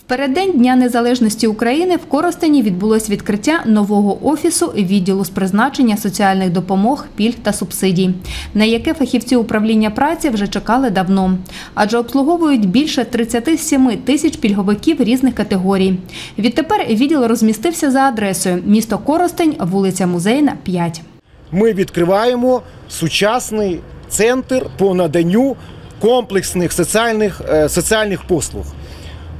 В переддень Дня Незалежності України в Коростені відбулось відкриття нового офісу відділу з призначення соціальних допомог, пільг та субсидій, на яке фахівці управління праці вже чекали давно, адже обслуговують більше 37 тисяч пільговиків різних категорій. Відтепер відділ розмістився за адресою місто Коростень, вулиця Музейна, 5. ми відкриваємо сучасний центр по наданню комплексних соціальних, е, соціальних послуг.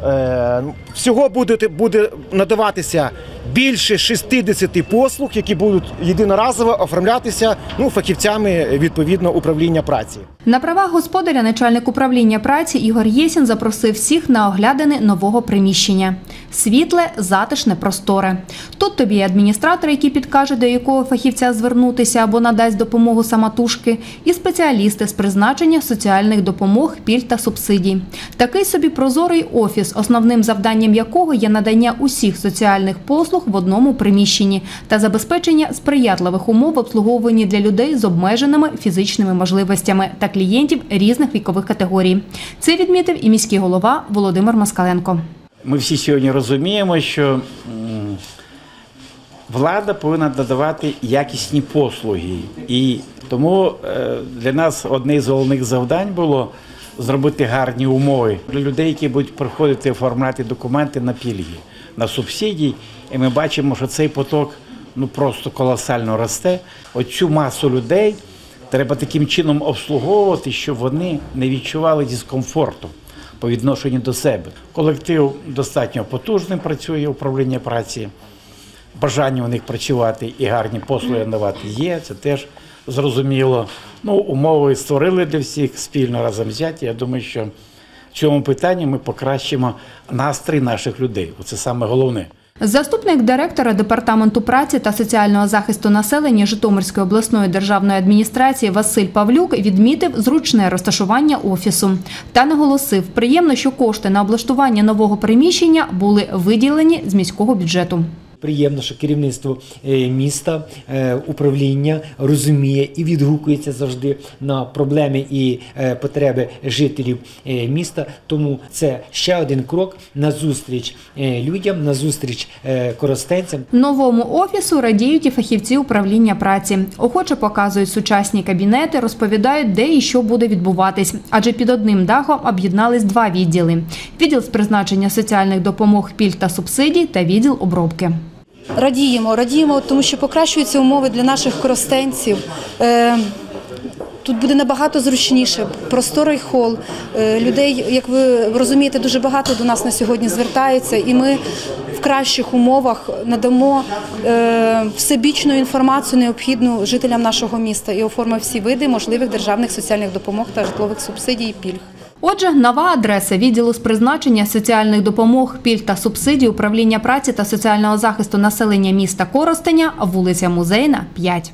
Е, Всього буде, буде надаватися більше 60 послуг, які будуть єдиноразово оформлятися ну, фахівцями відповідно управління праці. На правах господаря начальник управління праці Ігор Єсін запросив всіх на оглядини нового приміщення. Світле, затишне, просторе. Тут тобі і адміністратор, який підкаже, до якого фахівця звернутися або надасть допомогу самотужки, і спеціалісти з призначення соціальних допомог, пільг та субсидій. Такий собі прозорий офіс, основним завданням якого є надання усіх соціальних послуг в одному приміщенні та забезпечення сприятливих умов в для людей з обмеженими фізичними можливостями та клієнтів різних вікових категорій. Це відмітив і міський голова Володимир Москаленко. Ми всі сьогодні розуміємо, що влада повинна надавати якісні послуги. І тому е, для нас одне з головних завдань було зробити гарні умови для людей, які будуть приходити оформляти документи на пільги, на субсидії. І ми бачимо, що цей поток ну просто колосально росте. Оцю масу людей треба таким чином обслуговувати, щоб вони не відчували дискомфорту по відношенню до себе. Колектив достатньо потужним працює управління праці. Бажання у них працювати і гарні послуги надавати є. Це теж зрозуміло. Ну, умови створили для всіх спільно разом взяті. Я думаю, що в цьому питанні ми покращимо настрій наших людей. Це саме головне. Заступник директора департаменту праці та соціального захисту населення Житомирської обласної державної адміністрації Василь Павлюк відмітив зручне розташування офісу та наголосив, приємно, що кошти на облаштування нового приміщення були виділені з міського бюджету. Приємно, що керівництво е, міста, е, управління розуміє і відгукується завжди на проблеми і е, потреби жителів міста. Тому це ще один крок на зустріч людям, на зустріч коростенцям. Новому офісу радіють і фахівці управління праці. Охоче показують сучасні кабінети, розповідають, де і що буде відбуватись. Адже під одним дахом об'єднались два відділи: відділ з призначення соціальних допомог, пільг та субсидій та відділ обробки. Радіємо, радіємо, тому що покращуються умови для наших коростенців. Тут буде набагато зручніше, просторий хол. Е, Людей, як ви розумієте, дуже багато до нас на сьогодні звертаються, і ми в кращих умовах надамо е, всебічну інформацію, необхідну жителям нашого міста, і оформимо всі види можливих державних соціальних допомог та житлових субсидій і пільг. Отже, нова адреса відділу з призначення соціальних допомог, пільг та субсидій управління праці та соціального захисту населення міста Коростеня, вулиця Музейна, 5.